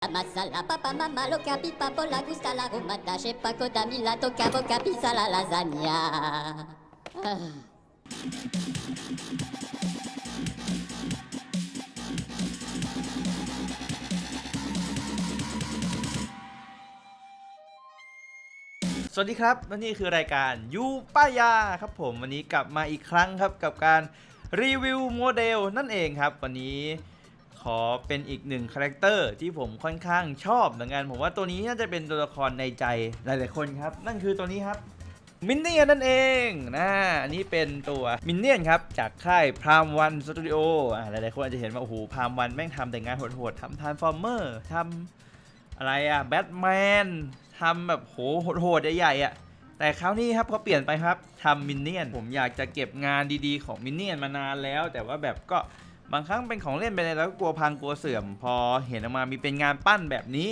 Masala, papa, mama lo capi, papo, la gusta, la rumata, che paco, damila, toca, boca, pizza, la lasagna. สวัสดีครับและนี่คือรายการยูป้ายาครับผมวันนี้กลับมาอีกครั้งครับกับการรีวิวโมเดลนั่นเองครับ วันนี้ ขอเป็นอีกหนึ่งคาแรคเตอร์ที่ผมค่อนข้างชอบเหมือนกันผมว่าตัวนี้น่าจะเป็นตัวละครในใจหลายๆคนครับ นั่นคือตัวนี้ครับมินเนี่ยนนั่นเองนะอันนี้เป็นตัวมินเนี่ยนครับ จากค่ายพรามวันสตูดิโออ่าหลายๆคนอาจจะเห็นว่า โอ้โหพรามวันแม่งทำแต่งานโหดๆทำทานฟอร์เมอร์ทำอะไรอะแบทแมนทำแบบโหโหดๆใหญ่ๆอะแต่คราวนี้ครับเขาเปลี่ยนไปครับทำมินเนี่ยนผมอยากจะเก็บงานดีๆของมินเนี่ยนมานานแล้ว แต่ว่าแบบก็ บางครั้งเป็นของเล่นไปเลยแล้วก็กลัวพังกลัวเสื่อม พอเห็นออกมามีเป็นงานปั้นแบบนี้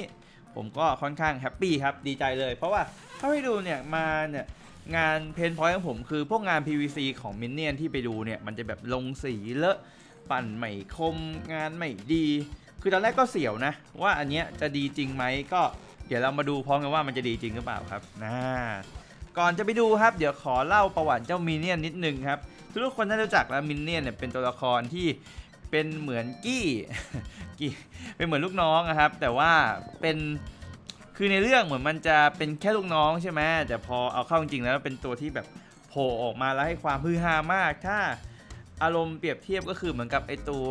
ผมก็ค่อนข้างแฮปปี้ครับดีใจเลย เพราะว่าถ้าให้ดูเนี่ยมาเนี่ยงานเพนพอยต์ของผมคือพวกงาน PVC ของมินเนี่ยนที่ไปดูเนี่ยมันจะแบบลงสีเลอะปั่นไม่คมงานไม่ดี คือตอนแรกก็เสียวนะ ว่าอันเนี้ยจะดีจริงไหมก็เดี๋ยวเรามาดูพร้อมกันว่ามันจะดีจริงหรือเปล่าครับนะก่อนจะไปดูครับ เดี๋ยวขอเล่าประวัติเจ้ามินเนี่ยนนิดนึงครับทุกคนน่าจะรู้จักแล้วมินเนี่ยนเนี่ยเป็นตัวละครที่ เป็นเหมือนกี้กี้เป็นเหมือนลูกน้องนะครับ แต่ว่าเป็นคือในเรื่องเหมือนมันจะเป็นแค่ลูกน้องใช่ไหมแต่พอเอาเข้าจริงๆแล้วเป็นตัวที่แบบโผล่ออกมาแล้วให้ความฮือฮามาก ถ้าอารมณ์เปรียบเทียบก็คือเหมือนกับไอตัว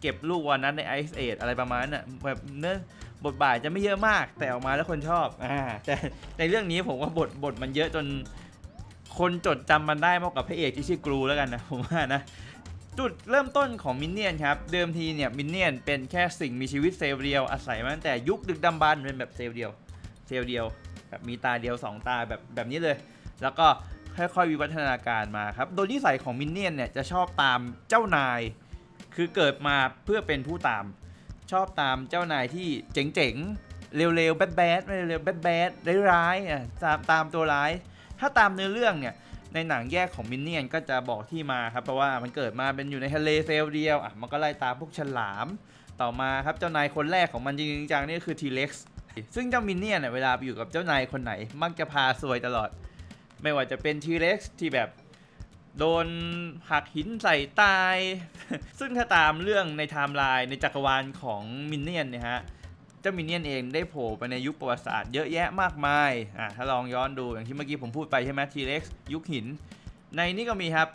เก็บลูกวันนั้นในไอซ์เออะไรประมาณนั้นน่ะแบบเนื้อบทบาทจะไม่เยอะมาก แต่ออกมาแล้วคนชอบอ่าแต่ในเรื่องนี้ผมว่าบทบทมันเยอะจนคนจดจำมันได้มากกว่าพระเอกที่ชื่อกรูแล้วกันนะผมว่านะ จุดเริ่มต้นของมินเนี่ยนครับ เดิมทีเนี่ยมินเนี่ยนเป็นแค่สิ่งมีชีวิตเซลล์เดียวอาศัยมาตั้งแต่ยุคดึกดำบรรพ์เป็นแบบเซลล์เดียว เซลล์เดียว แบบมีตาเดียวสองตาแบบแบบนี้เลย แล้วก็ค่อยๆวิวัฒนาการมาครับ โดยนิสัยของมินเนี่ยนเนี่ยจะชอบตามเจ้านาย คือเกิดมาเพื่อเป็นผู้ตาม ชอบตามเจ้านายที่เจ๋งๆ เร็วๆแบดๆไม่เร็วๆแบดๆร้ายๆอะตามตามตัวร้าย ถ้าตามเนื้อเรื่องเนี่ย ในหนังแยกของมินเนี่ยนก็จะบอกที่มาครับเพราะว่ามันเกิดมาเป็นอยู่ในทะเลเซลล์เดียวอะมันก็ไล่ตามพวกฉลาม ต่อมาครับเจ้านายคนแรกของมันจริงจังนี่คือทีเล็กซ์ซึ่งเจ้ามินเนี่ยนเนี่ยเวลาไปอยู่กับเจ้านายคนไหน มักจะพาซวยตลอด ไม่ว่าจะเป็นทีเล็กซ์ที่แบบโดนหักหินใส่ตาย ซึ่งถ้าตามเรื่องในไทม์ไลน์ในจักรวาลของมินเนี่ยนเนี่ยฮะเจ้ามินเนี่ยนเองได้โผล่ไปในยุคประวัติศาสตร์เยอะแยะมากมายอ่าถ้าลองย้อนดูอย่างที่เมื่อกี้ผมพูดไปใช่ไหมทีเล็กซ์ยุคหิน ในนี้ก็มีครับ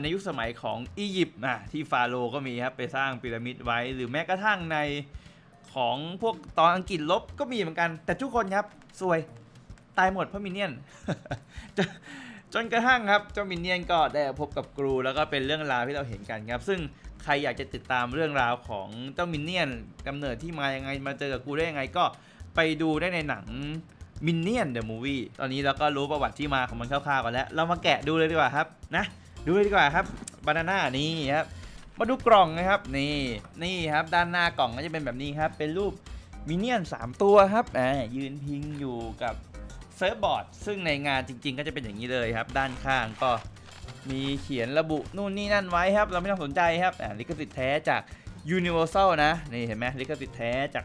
ในยุคสมัยของอียิปต์อะที่ฟาโรห์ก็มีครับไปสร้างพีระมิดไว้ หรือแม้กระทั่งในของพวกตอนอังกฤษลบก็มีเหมือนกัน แต่ทุกคนครับซวยตายหมดเพราะมินเนี่ยนจนจนกระทั่งครับเจ้ามินเนี่ยนก็ได้พบกับกรูแล้วก็เป็นเรื่องราวที่เราเห็นกันครับ ซึ่ง ใครอยากจะติดตามเรื่องราวของเจ้ามินเนี่ยนกำเนิดที่มายังไงมาเจอกับกูได้ยังไงก็ไปดูได้ในหนังมินเนี่ยนเดอะมูวี่ตอนนี้เราก็รู้ประวัติที่มาของมันคร่าวๆกันแล้ว เรามาแกะดูเลยดีกว่าครับนะดูเลยดีกว่าครับบานาน่านี่ครับมาดูกล่องนะครับนี่นี่ครับด้านหน้ากล่องก็จะเป็นแบบนี้ครับ เป็นรูปมินเนี่ยน3 ตัวครับอ่ายืนพิงอยู่กับเซิร์ฟบอร์ดซึ่งในงานจริง ๆ ก็จะเป็นอย่างนี้เลยครับ ด้านข้างก็ มีเขียนระบุนู่นนี่นั่นไว้ครับ เราไม่ต้องสนใจครับลิขสิทธิ์แท้จาก Universal นะ นี่เห็นไหมลิขสิทธิ์แท้จาก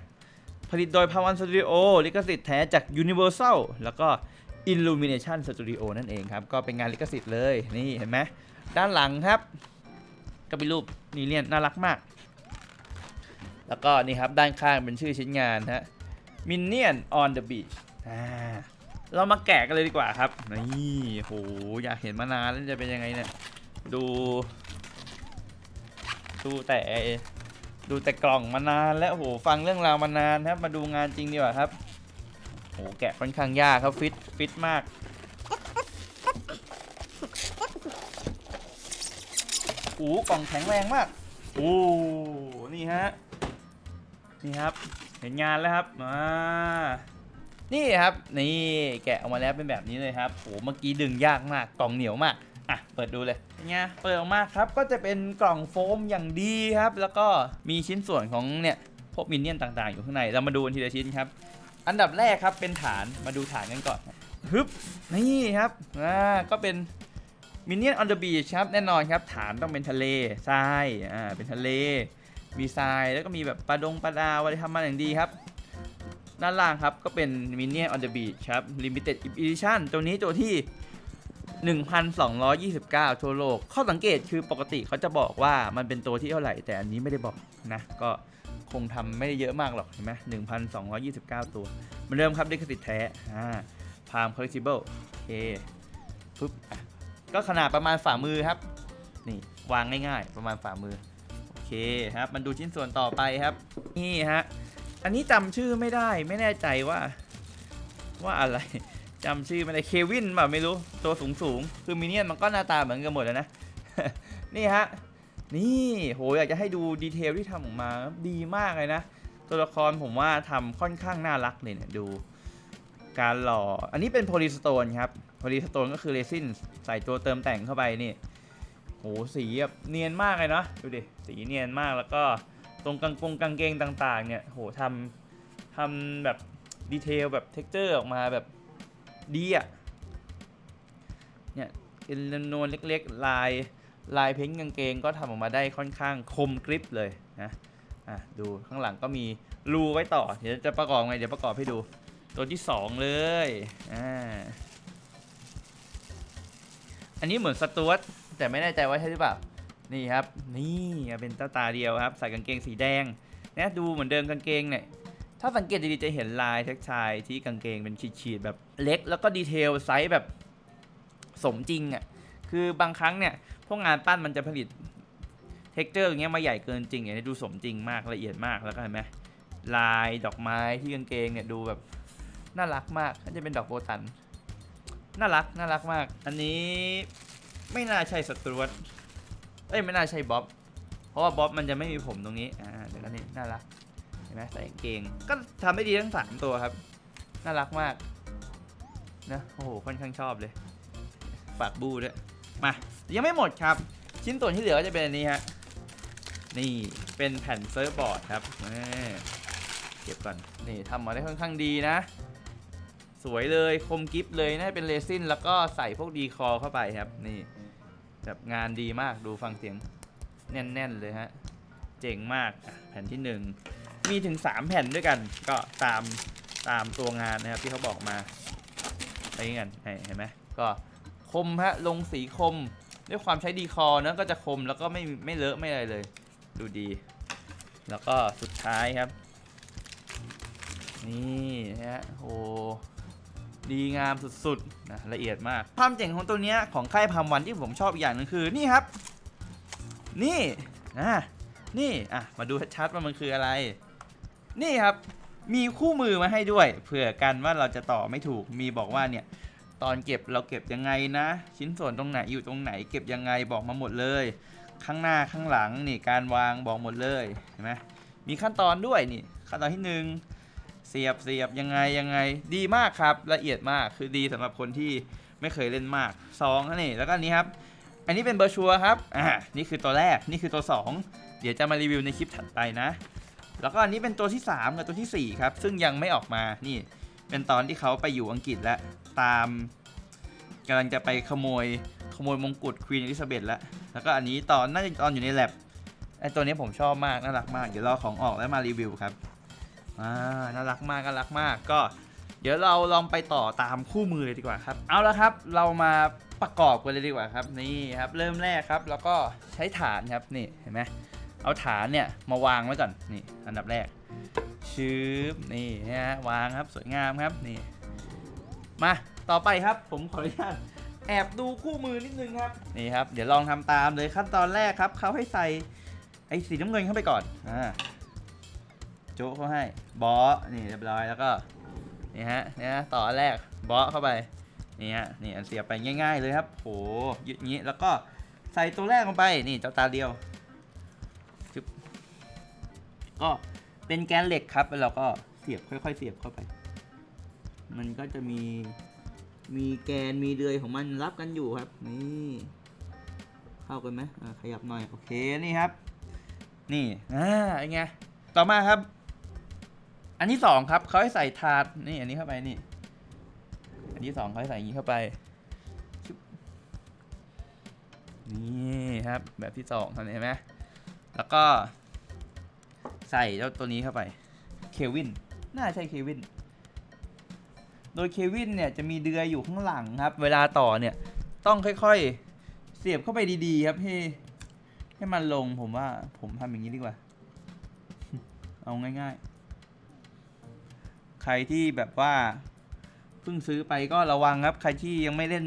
ผลิตโดย p a w a n Studio ลิขสิทธิ์แท้จาก Universal แล้วก็ Illumination Studio นั่นเองครับ ก็เป็นงานลิขสิทธิ์เลย นี่เห็นไหมด้านหลังครับ ก็เป็นรูปนีเลียนน่ารักมาก แล้วก็นี่ครับด้านข้างเป็นชื่อชิ้นงานฮะ Minion on the Beach อ่า เรามาแกะกันเลยดีกว่าครับ นี่โหอยากเห็นมานานแล้วจะเป็นยังไงเนี่ย ดู ดูแต่ดูแต่กล่องมานานแล้วโหฟังเรื่องราวมานานครับ มาดูงานจริงดีกว่าครับโหแกะค่อนข้างยากครับฟิตฟิตมากโอ้กล่องแข็งแรงมากโอ้นี่ฮะนี่ครับ เห็นงานแล้วครับมา นี่ครับนี่แกะออกมาแล้วเป็นแบบนี้เลยครับโอ้เมื่อกี้ดึงยากมากกล่องเหนียวมากอะเปิดดูเลยเป็นไงเปิดออกมาครับก็จะเป็นกล่องโฟมอย่างดีครับ แล้วก็มีชิ้นส่วนของเนี่ยพวกมินเนี่ยนต่างๆ อยู่ข้างในเรามาดูกันทีละชิ้นครับ อันดับแรกครับเป็นฐานมาดูฐานกันก่อนฮึบนี่ครับอ่าก็เป็นมินเนี่ยนออนเดอะบีชครับแน่นอนครับ ฐานต้องเป็นทะเลทรายอ่าเป็นทะเล มีทรายแล้วก็มีแบบปลาดงปลาดาวอะไรทำมาอย่างดีครับ ด้านล่างครับ ก็เป็น Minion on the Beach ครับ Limited Edition ตัวนี้ตัวที่ 1,229 ทั่วโลก ข้อสังเกตคือปกติเขาจะบอกว่ามันเป็นตัวที่เท่าไหร่ แต่อันนี้ไม่ได้บอกนะ ก็คงทำไม่ได้เยอะมากหรอก เห็นไหม1,229 ตัวเหมือนเดิมครับลิขสิทธิ์แท้ อ่า Palm Collectible โอเคปึ๊บก็ขนาดประมาณฝ่ามือครับ นี่ วางง่ายๆ ประมาณฝ่ามือ โอเคครับ มันดูชิ้นส่วนต่อไปครับ นี่ฮะ อันนี้จำชื่อไม่ได้ไม่แน่ใจว่า ว่าอะไรจำชื่อไม่ได้เควินแบบไม่รู้ตัวสูงสูงคือมินเนี่ยนมันก็หน้าตาเหมือนกันหมดแล้วนะ นี่ฮะ นี่โหอยากจะให้ดูดีเทลที่ทำออกมาดีมากเลยนะ ตัวละครผมว่าทำค่อนข้างน่ารักเลยเนี่ยดู การหล่อ อันนี้เป็นโพลีสโตนครับโพลีสโตนก็คือเรซินใส่ตัวเติมแต่งเข้าไปนี่โหสีแบบเนียนมากเลยเนาะดูดิสีเนียนมากแล้วก็ ตรงกางกงกางเกงต่างๆ เนี่ยโหทำทำแบบดีเทลแบบเท็กเจอร์ออกมาแบบดีอะเนี่ยเป็นนวลเล็กๆ ลายลายเพ้นกางเกงก็ทำออกมาได้ค่อนข้างคมกริบเลยนะอะดูข้างหลังก็มีรูไว้ต่อ เดี๋ยวจะประกอบไง เดี๋ยวประกอบให้ดู ตัวที่สองเลยอ่าอันนี้เหมือนสตวตแต่ไม่แน่ใจว่าใช่หรือเปล่า นี่ครับ นี่เป็นตาตาเดียวครับ ใส่กางเกงสีแดงนะดูเหมือนเดิมกางเกงเนี่ยถ้าสังเกตดีๆจะเห็นลายเท็กชายที่กางเกงเป็นขีดๆแบบเล็ก แล้วก็ดีเทลไซส์แบบสมจริงอะ่ะคือบางครั้งเนี่ยพวกงานปั้นมันจะผลิตเท็กเจอร์อย่างเงี้ยมาใหญ่เกินจริงอย่างนี้ดูสมจริงมากละเอียดมากแล้วก็เห็นไหมลายดอกไม้ที่กางเกงเนี่ยดูแบบน่ารักมากน่าจะเป็นดอกโบตันน่ารักน่ารักมาก อันนี้ไม่น่าใช่สตรวต เอ้ยไม่น่าใช่บ๊อบ เพราะว่าบ๊อบมันจะไม่มีผมตรงนี้ อ่าเดี๋ยวนนี่น่ารัก เห็นไหมใส่เกง ก็ทำได้ดีทั้งสามตัวครับ น่ารักมาก นะ โอ้โห ค่อนข้างชอบเลย ฝากบูด้วย มา ยังไม่หมดครับ ชิ้นส่วนที่เหลือก็จะเป็นอันนี้ฮะ นี่ เป็นแผ่นเซิร์ฟบอร์ดครับเก็บก่อน นี่ทำมาได้ค่อนข้างดีนะ สวยเลย คมกิฟเลยน่าจะเป็นเรซินแล้วก็ใส่พวกดีคอเข้าไปครับ นี่ แบบงานดีมากดูฟังเสียงแน่น ๆ เลยฮะ เจ๋งมากแผ่นที่ 1 มีถึง 3 แผ่นด้วยกัน ก็ตามตามตัวงานนะครับที่เขาบอกมาไปกันเห็นไหมก็คมฮะลงสีคมด้วยความใช้ดีคอเนะก็จะคมแล้วก็ไม่ไม่เลอะไม่อะไรเลย ดูดี แล้วก็สุดท้ายครับ นี่นะฮะโอ้ ดีงามสุดๆนะละเอียดมากความเจ๋งของตัวเนี้ยของค่ายพามวันที่ผมชอบอีกอย่างหนึงคือนี่ครับ นี่อะนี่อะมาดูชัดๆว่ามันคืออะไร นี่ครับมีคู่มือมาให้ด้วย เผื่อกันว่าเราจะต่อไม่ถูกมีบอกว่าเนี่ยตอนเก็บเราเก็บยังไงนะ ชิ้นส่วนตรงไหนอยู่ตรงไหน เก็บยังไงบอกมาหมดเลย ข้างหน้าข้างหลังนี่การวางบอกหมดเลยเห็นไหมมีขั้นตอนด้วยนี่ขั้นตอนที่หนึ่ง เสียบเสียบยังไงยังไง ดีมากครับละเอียดมากคือดีสำหรับคนที่ไม่เคยเล่นมากสองนี่แล้วก็นนี้ครับ อันนี้เป็นเบอร์ชัวร์ครับอ่านี่คือตัวแรกนี่คือตัวสองเดี๋ยวจะมารีวิวในคลิปถัดไปนะ แล้วก็อันนี้เป็นตัวที่ 3 กับตัวทีสี่ 4 ครับ ซึ่งยังไม่ออกมานี่ เป็นตอนที่เขาไปอยู่อังกฤษแล้วตามกำลังจะไปขโมยขโมยมงกุฎควีนอลิซาเบธแล้วแล้วก็อันนี้ตอนน่าจะตอนอยู่ในแลบไอตัวนี้ผมชอบมากน่ารักมากเดี๋ยวรอของออกแล้วมารีวิวครับ อ่าน่ารักมากน่ารักมากก็ เดี๋ยวเราลองไปต่อตามคู่มือเลยดีกว่าครับ เอาละครับ เรามาประกอบกันเลยดีกว่าครับ นี่ครับเริ่มแรกครับ แล้วก็ใช้ฐานครับนี่เห็นไหมเอาฐานเนี่ยมาวางไว้ก่อนนี่ อันดับแรกชืบนี่นะฮะวางครับสวยงามครับนี่ มาต่อไปครับ ผมขออนุญาตแอบดูคู่มือนิดนึงครับนี่ครับ เดี๋ยวลองทำตามเลยขั้นตอนแรกครับเขาให้ใส่ไอ้สีน้ำเงินเข้าไปก่อนอ่า จ๊กเข้าให้บอสนี่เรียบร้อยแล้วก็นี่ฮะเนี่ยต่อแรกบอสเข้าไปนี่ฮะนี่อันเสียบไปง่าย ๆ เลยครับโหยึดงี้แล้วก็ใส่ตัวแรกลงไปนี่เจ้าตาเดียวก็เป็นแกนเหล็กครับแล้วเราก็เสียบค่อย ๆ เสียบเข้าไป มันก็จะมีมีแกนมีเดือยของมันรับกันอยู่ครับ นี่เข้ากันไหมขยับหน่อยโอเคนี่ครับ นี่อ่าไงต่อมาครับ อันที่สองครับเขาให้ใส่ถาดนี่อันนี้เข้าไปนี่ อันที่สองเขาให้ใส่อย่างนี้เข้าไปนี่ครับแบบที่สองทำเห็นไหมแล้วก็ ใส่เจ้าตัวนี้เข้าไปเควินน่าใช่เควินโดยเควินเนี่ยจะมีเดือยอยู่ข้างหลังครับ เวลาต่อเนี่ยต้องค่อยๆ เสียบเข้าไปดีๆ ครับให้ให้มันลงผมว่าผมทำอย่างนี้ดีกว่า เอาง่ายๆ ใครที่แบบว่าเพิ่งซื้อไปก็ระวังครับ ใครที่ยังไม่เล่น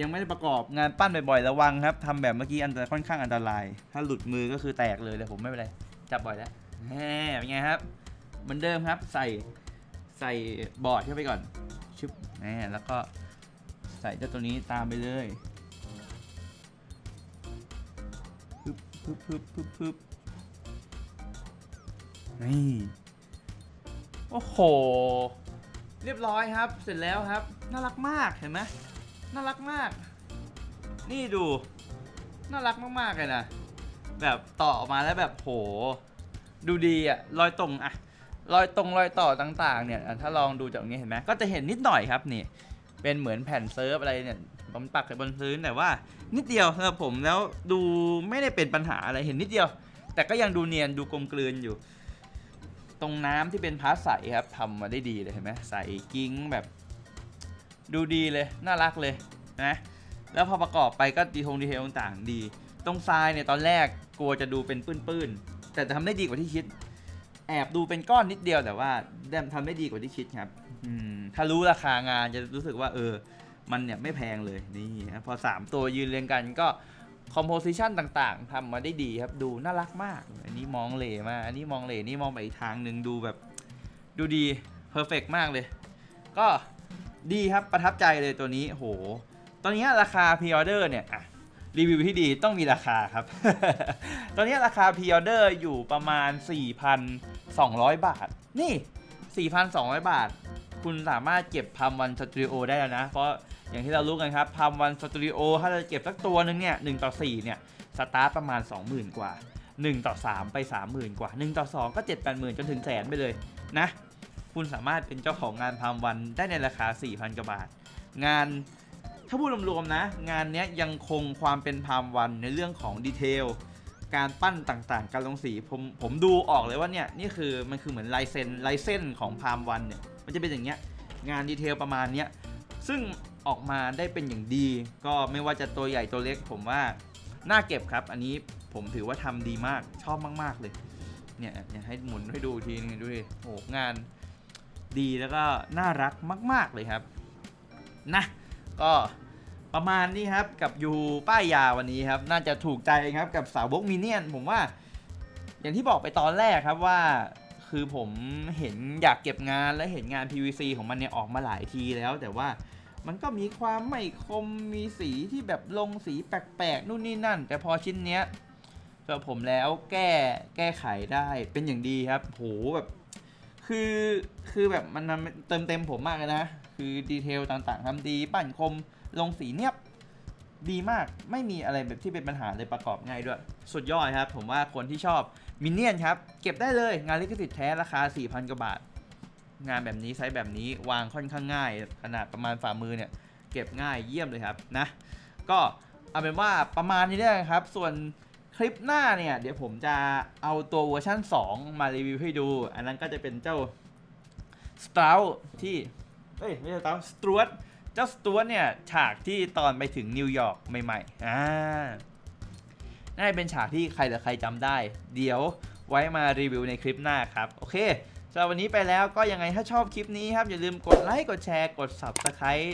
ยังไม่ได้ประกอบงานปั้นบ่อยๆระวังครับทำแบบเมื่อกี้อันตรายค่อนข้างอันตราย ถ้าหลุดมือก็คือแตกเลยเลยผมไม่เป็นไรจับบ่อยแล้วแหมเป็นไงครับเหมือนเดิมครับ ใส่ใส่บอร์ดเข้าไปก่อนชึบแหมแล้วก็ใส่เจ้าตัวนี้ตามไปเลยปึ๊บปึ๊บปึ๊บปึ๊บปึ๊บนี่ โอ้โห เรียบร้อยครับ เสร็จแล้วครับ น่ารักมากเห็นไหมน่ารักมาก นี่ดู น่ารักมากๆเลยนะ แบบต่อออกมาแล้วแบบโห ดูดีอะรอยตรงอะรอยตรงรอยต่อต่างๆ เนี่ยถ้าลองดูจากตรงนี้เห็นไหมก็จะเห็นนิดหน่อยครับนี่ เป็นเหมือนแผ่นเซิร์ฟอะไรเนี่ยผมปักไปบนพื้นแต่ว่า นิดเดียวสำหรับผมแล้วดูไม่ได้เป็นปัญหาอะไรเห็นนิดเดียว แต่ก็ยังดูเนียนดูกลมกลืนอยู่ ตรงน้ำที่เป็นพาสใสครับทำมาได้ดีเลยเห็นไหมใสกิ้งแบบดูดีเลย น่ารักเลยนะแล้วพอประกอบไปก็ดีทงดีเทลต่างๆดี ตรงทรายเนี่ยตอนแรกกลัวจะดูเป็นปื้นๆ แต่ทำได้ดีกว่าที่คิด แอบดูเป็นก้อนนิดเดียวแต่ว่าแดมทำได้ดีกว่าที่คิดครับถ้ารู้ราคางานจะรู้สึกว่าเออ มันเนี่ยไม่แพงเลยนี่พอ 3 ตัวยืนเรียงกันก็ คอมโพสิชันต่างๆทำมาได้ดีครับ ดูน่ารักมาก อันนี้มองเหลมา อันนี้มองเหลนี่มองไปอีกทางหนึ่งดูแบบ ดูดีเพอร์เฟกมากเลย ก็ดีครับประทับใจเลยตัวนี้โห ตอนนี้ราคาพ r ออเดอร์เนี่ยอะรีวิวที่ดีต้องมีราคาครับ ตอนนี้ราคาพ r ออเดอร์อยู่ประมาณ 4,200 บาท นี่ 4,200 บาท คุณสามารถเก็บพัมวันสตูดิโอได้แล้วนะ เพราะอย่างที่เรารู้กันครับพัมวันสตูดิโอถ้าเราเก็บสักตัวหนึ่งเนี่ย1ต่อ4เนี่ยสตาร์ทประมาณ 20,000 กว่า 1 ต่อ 3 ไป 30,000 กว่า 1 ต่อ 2 ก็ 7 8 0 0 0จนถึงแสนไปเลยนะ คุณสามารถเป็นเจ้าของงานพามวันได้ในราคา 4,000 กว่าบาท งานถ้าพูดรวมๆนะ งานนี้ยยังคงความเป็นพามวันในเรื่องของดีเทลการปั้นต่างๆ การลงสีผมผมดูออกเลยว่าเนี่ยนี่คือมันคือเหมือนลายเซ็นลายเส้นของพามวันเนี่ย มันจะเป็นอย่างเงี้ยงานดีเทลประมาณเนี้ยซึ่งออกมาได้เป็นอย่างดี ก็ไม่ว่าจะตัวใหญ่ตัวเล็ก ผมว่าน่าเก็บครับ อันนี้ผมถือว่าทำดีมากชอบมาก ๆ เลย เนี่ยเนี่ยให้หมุนให้ดูทีนึงดูดิโอ้งานดีแล้วก็น่ารักมาก ๆ เลยครับนะก็ประมาณนี้ครับกับยูป้ายยาวันนี้ครับ น่าจะถูกใจครับกับสาวบกมิเนียนผมว่า อย่างที่บอกไปตอนแรกครับว่า คือผมเห็นอยากเก็บงานและเห็นงาน PVC ของมันเนี่ยออกมาหลายทีแล้ว แต่ว่ามันก็มีความไม่คมมีสีที่แบบลงสีแปลกๆนู่นนี่นั่น แต่พอชิ้นเนี้ยสำหรับผมแล้วแก้แก้ไขได้เป็นอย่างดีครับโหแบบคือคือแบบมันมันเติมเต็มผมมากเลยนะ คือดีเทลต่างๆทำดี ปั้นคมลงสีเนียบ ดีมากไม่มีอะไรแบบที่เป็นปัญหาเลยประกอบง่ายด้วย สุดยอดครับ ผมว่าคนที่ชอบมินเนี่ยนครับ เก็บได้เลยงานลิขสิทธิ์แท้ราคา 4,000 กว่าบาท งานแบบนี้ไซส์แบบนี้วางค่อนข้างง่าย ขนาดประมาณฝ่ามือเนี่ย เก็บง่ายเยี่ยมเลยครับนะ ก็เอาเป็นว่าประมาณนี้ได้ครับ ส่วนคลิปหน้าเนี่ย เดี๋ยวผมจะเอาตัวเวอร์ชัน2 มารีวิวให้ดู อันนั้นก็จะเป็นเจ้าสตาร์ที่เอ้ยไม่ใช่สตาร์สตรวต เจ้าสตรวเนี่ยฉากที่ตอนไปถึงนิวยอร์กใหม่ๆอ่าน่าจะเป็นฉากที่ใครหรือใครจำได้ เดี๋ยวไว้มารีวิวในคลิปหน้าครับ โอเคสำหรับวันนี้ไปแล้วก็ยังไงถ้าชอบคลิปนี้ครับ อย่าลืมกดไลค์กดแชร์กด Subscribe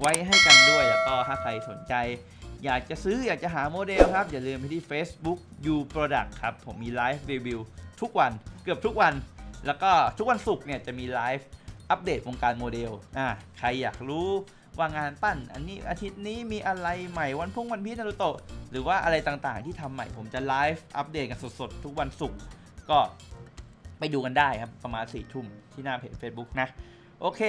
ไว้ให้กันด้วยแล้วก็ถ้าใครสนใจ อยากจะซื้ออยากจะหาโมเดลครับ อย่าลืมไปที่ Facebook U Product ครับ ผมมีไลฟ์รีวิวทุกวันเกือบทุกวัน แล้วก็ทุกวันศุกร์เนี่ยจะมีไลฟ์อัปเดตวงการโมเดลอ่าใครอยากรู้ ว่างานปั้น อันนี้อาทิตย์นี้มีอะไรใหม่วันพุ่งวันพีชนารุโตะหรือว่าอะไรต่างๆ ที่ทำใหม่ผมจะไลฟ์อัปเดตกันสดๆ ทุกวันศุกร์ก็ไปดูกันได้ครับ ประมาณ4ี่ทุ่มที่หน้าเพจ Facebook นะ โอเค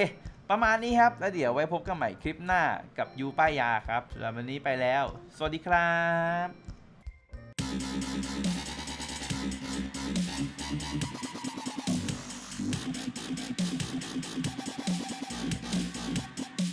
ประมาณนี้ครับ แล้วเดี๋ยวไว้พบกันใหม่คลิปหน้ากับยูป้ายยาครับสำหรับวันนี้ไปแล้ว สวัสดีครับ